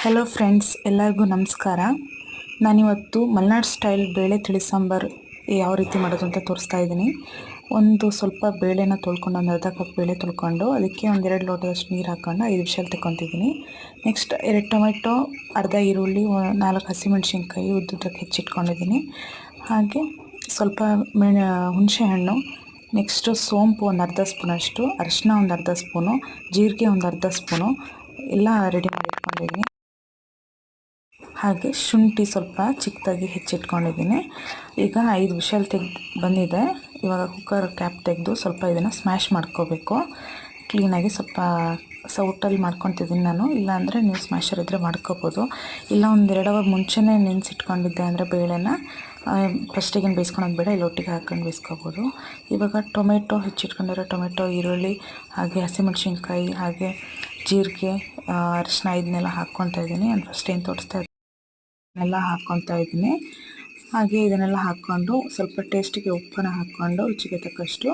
Hello friends ಎಲ್ಲರಿಗೂ ನಮಸ್ಕಾರ. ನಾನಿವತ್ತು ಮಲೆನಾಡು ಸ್ಟೈಲ್ ಬೇಳೆ ತಿಳಿ ಸಾಂಬಾರು ಯಾವ ರೀತಿ ಮಾಡೋದು ಅಂತ ತೋರಿಸ್ತಾ ಇದ್ದೀನಿ. ಒಂದು ಸ್ವಲ್ಪ ಬೇಳೆನ ತೊಳ್ಕೊಂಡು, ಒಂದು ಅರ್ಧ ಕಪ್ ಬೇಳೆ ತೊಳ್ಕೊಂಡು, ಅದಕ್ಕೆ ಒಂದೆರಡು ಲೋಟದಷ್ಟು ನೀರು ಹಾಕ್ಕೊಂಡು ಐದು ವಿಷಲ್ ತಗೊತಿದ್ದೀನಿ ನೆಕ್ಸ್ಟ್ ಎರಡು ಟೊಮೆಟೊ, ಅರ್ಧ ಈರುಳ್ಳಿ ನಾಲ್ಕು ಹಸಿಮೆಣ್ಸಿನ್ಕಾಯಿ ಉದ್ದುದ್ದಕ್ಕೆ ಹೆಚ್ಚಿಟ್ಕೊಂಡಿದ್ದೀನಿ. ಹಾಗೆ ಸ್ವಲ್ಪ ಮೆಣ ಹುಣಸೆಹಣ್ಣು ನೆಕ್ಸ್ಟು ಸೋಂಪು ಒಂದು ಅರ್ಧ ಸ್ಪೂನಷ್ಟು ಅರಿಶಿನ ಒಂದು ಅರ್ಧ ಸ್ಪೂನು, ಜೀರಿಗೆ ಒಂದು ಅರ್ಧ ಸ್ಪೂನು, ಎಲ್ಲ ರೆಡಿ ಮಾಡಿ ಇಟ್ಕೊಂಡಿದ್ದೀನಿ. ಹಾಗೆ ಶುಂಠಿ ಸ್ವಲ್ಪ ಚಿಕ್ಕದಾಗಿ ಹೆಚ್ಚಿಟ್ಕೊಂಡಿದ್ದೀನಿ. ಈಗ ಐದು ವಿಷಲ್ ತೆಗ್ದು ಬಂದಿದೆ. ಇವಾಗ ಕುಕ್ಕರ್ ಕ್ಯಾಪ್ ತೆಗೆದು ಸ್ವಲ್ಪ ಇದನ್ನು ಸ್ಮ್ಯಾಶ್ ಮಾಡ್ಕೋಬೇಕು. ಕ್ಲೀನಾಗಿ ಸ್ವಲ್ಪ ಸೌಟಲ್ಲಿ ಮಾಡ್ಕೊತಿದ್ದೀನಿ ನಾನು. ಇಲ್ಲಾಂದರೆ ನೀವು ಸ್ಮ್ಯಾಶರ್ ಇದ್ದರೆ ಮಾಡ್ಕೋಬೋದು. ಇಲ್ಲ ಒಂದೆರಡು ಅವರ್ ಮುಂಚೆನೇ ನೆನೆಸಿಟ್ಕೊಂಡಿದ್ದೆ ಅಂದರೆ ಬೇಳೆನ ಫಸ್ಟಿಗೇನು ಬೇಯಿಸ್ಕೊಳೋದು ಬೇಡ ಇಲ್ಲಿ ಒಟ್ಟಿಗೆ ಹಾಕೊಂಡು ಬೇಯಿಸ್ಕೋಬೋದು. ಇವಾಗ ಟೊಮೆಟೊ ಹೆಚ್ಚಿಟ್ಕೊಂಡಿರೋ ಟೊಮೆಟೊ, ಈರುಳ್ಳಿ, ಹಾಗೆ ಹಸಿಮೆಣಸಿನ್ಕಾಯಿ, ಹಾಗೆ ಜೀರಿಗೆ ಅರಿಶಿನ ಇದನ್ನೆಲ್ಲ ಹಾಕ್ಕೊತಾ ಇದ್ದೀನಿ. ನಾನು ಫಸ್ಟ್ ಏನು ತೋರಿಸ್ತಾ ಎಲ್ಲ ಹಾಕ್ಕೊತಾ ಇದ್ದೀನಿ. ಹಾಗೆ ಇದನ್ನೆಲ್ಲ ಹಾಕ್ಕೊಂಡು ಸ್ವಲ್ಪ ಟೇಸ್ಟಿಗೆ ಉಪ್ಪನ್ನು ಹಾಕ್ಕೊಂಡು ರುಚಿಗೆ ತಕ್ಕಷ್ಟು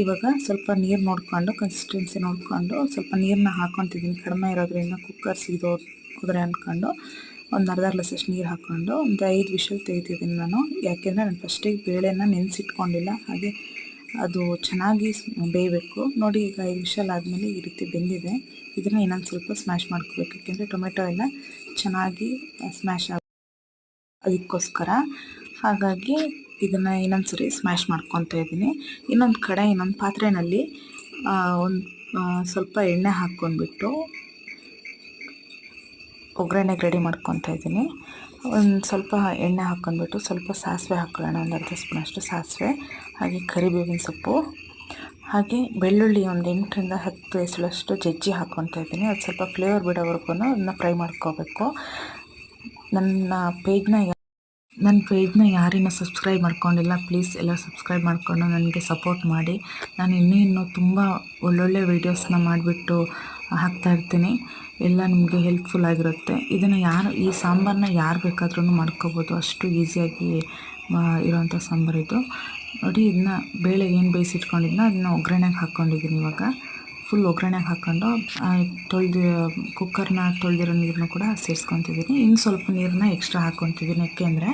ಇವಾಗ ಸ್ವಲ್ಪ ನೀರು ನೋಡಿಕೊಂಡು ಕನ್ಸಿಸ್ಟೆನ್ಸಿ ನೋಡಿಕೊಂಡು ಸ್ವಲ್ಪ ನೀರನ್ನ ಹಾಕ್ಕೊತಿದ್ದೀನಿ. ಕಡಿಮೆ ಇರೋದ್ರಿಂದ ಕುಕ್ಕರ್ ಸೀದೋ ಹೋದರೆ ಅಂದ್ಕೊಂಡು ಒಂದು ಅರ್ಧ ಗ್ಲಾಸಷ್ಟು ನೀರು ಹಾಕ್ಕೊಂಡು ಒಂದು ಐದು ವಿಷಲ್ ತೆಗಿತಿದ್ದೀನಿ ನಾನು. ಯಾಕೆಂದರೆ ನಾನು ಫಸ್ಟಿಗೆ ಬೇಳೆನ ನೆನೆಸಿಟ್ಕೊಂಡಿಲ್ಲ. ಹಾಗೆ ಅದು ಚೆನ್ನಾಗಿ ಬೇಯಬೇಕು. ನೋಡಿ ಈಗ ಐದು ವಿಷಲ್ ಆದಮೇಲೆ ಈ ರೀತಿ ಬೆಂದಿದೆ. ಇದನ್ನು ಇನ್ನೊಂದು ಸ್ವಲ್ಪ ಸ್ಮ್ಯಾಶ್ ಮಾಡ್ಕೋಬೇಕು. ಯಾಕೆಂದರೆ ಟೊಮೆಟೊ ಎಲ್ಲ ಚೆನ್ನಾಗಿ ಸ್ಮ್ಯಾಶ್ ಆಗ ಅದಕ್ಕೋಸ್ಕರ. ಹಾಗಾಗಿ ಇದನ್ನು ಇನ್ನೊಂದು ಸರಿ ಸ್ಮ್ಯಾಶ್ ಮಾಡ್ಕೊತಾ ಇದ್ದೀನಿ. ಇನ್ನೊಂದು ಕಡೆ, ಇನ್ನೊಂದು ಪಾತ್ರೆಯಲ್ಲಿ ಒಂದು ಸ್ವಲ್ಪ ಎಣ್ಣೆ ಹಾಕ್ಕೊಂಡ್ಬಿಟ್ಟು ಒಗ್ಗರಣೆಗೆ ರೆಡಿ ಮಾಡ್ಕೊತಾ ಇದ್ದೀನಿ. ಒಂದು ಸ್ವಲ್ಪ ಎಣ್ಣೆ ಹಾಕ್ಕೊಂಡ್ಬಿಟ್ಟು ಸ್ವಲ್ಪ ಸಾಸಿವೆ ಹಾಕ್ಕೊಳ್ಳೋಣ ಒಂದು ಅರ್ಧ ಸ್ಪೂನಷ್ಟು ಸಾಸಿವೆ, ಹಾಗೆ ಕರಿಬೇವಿನ ಸೊಪ್ಪು, ಹಾಗೆ ಬೆಳ್ಳುಳ್ಳಿ ಒಂದು ಎಂಟರಿಂದ ಹತ್ತು ಎಸಳಷ್ಟು ಜಜ್ಜಿ ಹಾಕ್ಕೊತಾ ಇದ್ದೀನಿ. ಅದು ಸ್ವಲ್ಪ ಫ್ಲೇವರ್ ಬಿಡೋವರೆಗೂ ಅದನ್ನ ಫ್ರೈ ಮಾಡ್ಕೋಬೇಕು. ನನ್ನ ಪೇಜ್ನ ನನ್ನ ಪೇಜ್ನ ಯಾರಿನ್ನೂ ಸಬ್ಸ್ಕ್ರೈಬ್ ಮಾಡ್ಕೊಂಡಿಲ್ಲ, ಪ್ಲೀಸ್ ಎಲ್ಲ ಸಬ್ಸ್ಕ್ರೈಬ್ ಮಾಡಿಕೊಂಡು ನನಗೆ ಸಪೋರ್ಟ್ ಮಾಡಿ. ನಾನು ಇನ್ನೂ ಇನ್ನೂ ತುಂಬ ಒಳ್ಳೊಳ್ಳೆ ವೀಡಿಯೋಸ್ನ ಮಾಡಿಬಿಟ್ಟು ಹಾಕ್ತಾಯಿರ್ತೀನಿ ಎಲ್ಲ ನಿಮಗೆ ಹೆಲ್ಪ್ಫುಲ್ ಆಗಿರುತ್ತೆ. ಇದನ್ನು ಯಾರು, ಈ ಸಾಂಬಾರನ್ನ ಯಾರು ಬೇಕಾದ್ರೂ ಮಾಡ್ಕೋಬೋದು. ಅಷ್ಟು ಈಸಿಯಾಗಿ ಇರೋವಂಥ ಸಾಂಬಾರಿದು ನೋಡಿ, ಇದನ್ನ ಬೇಳೆ ಏನು ಬೇಯಿಸಿಟ್ಕೊಂಡಿದ್ನ ಅದನ್ನ ಒಗ್ಗರಣೆಗೆ ಹಾಕ್ಕೊಂಡಿದ್ದೀನಿ ಇವಾಗ. ಫುಲ್ ಒಗ್ಗರಣೆಗೆ ಹಾಕ್ಕೊಂಡು ತೊಳೆದು ಕುಕ್ಕರ್ನ ತೊಳೆದಿರೋ ನೀರನ್ನು ಕೂಡ ಸೇರಿಸ್ಕೊತಿದ್ದೀನಿ ಇನ್ನು ಸ್ವಲ್ಪ ನೀರನ್ನ ಎಕ್ಸ್ಟ್ರಾ ಹಾಕ್ಕೊತಿದ್ದೀನಿ ಯಾಕೆಂದರೆ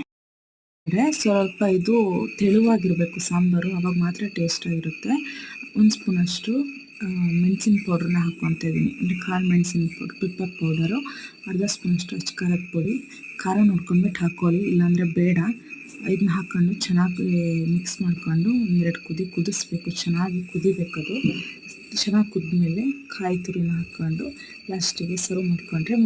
ಸ್ವಲ್ಪ ಇದು ತೆಳುವಾಗಿರಬೇಕು ಸಾಂಬಾರು, ಅವಾಗ ಮಾತ್ರ ಟೇಸ್ಟಾಗಿರುತ್ತೆ ಒಂದು ಸ್ಪೂನಷ್ಟು ಮೆಣಸಿನ ಪೌಡ್ರನ್ನ ಹಾಕ್ಕೊತಾ ಇದ್ದೀನಿ ಅಂದರೆ ಖಾರ ಮೆಣಸಿನ ಪೌಡ್ರ್ ಪಿಪ್ಪರ್ ಪೌಡರು ಅರ್ಧ ಸ್ಪೂನಷ್ಟು ಅಚ್ಚ ಖಾರದ ಪುಡಿ, ಖಾರ ನೋಡ್ಕೊಂಡ್ಬಿಟ್ಟು ಹಾಕ್ಕೊಳ್ಳಿ ಇಲ್ಲಾಂದರೆ ಬೇಡ. ಇದನ್ನ ಹಾಕ್ಕೊಂಡು ಚೆನ್ನಾಗಿ ಮಿಕ್ಸ್ ಮಾಡಿಕೊಂಡು ಒಂದೆರಡು ಕುದಿ, ಕುದಿಸ್ಬೇಕು. ಚೆನ್ನಾಗಿ ಕುದಿಬೇಕದು. ಚೆನ್ನಾಗಿ ಕುದ್ಮೇಲೆ ಕಾಯಿ ತುರಿನ ಹಾಕ್ಕೊಂಡು ಲಾಸ್ಟಿಗೆ ಸರ್ವ್ ಮಾಡಿಕೊಂಡ್ರೆ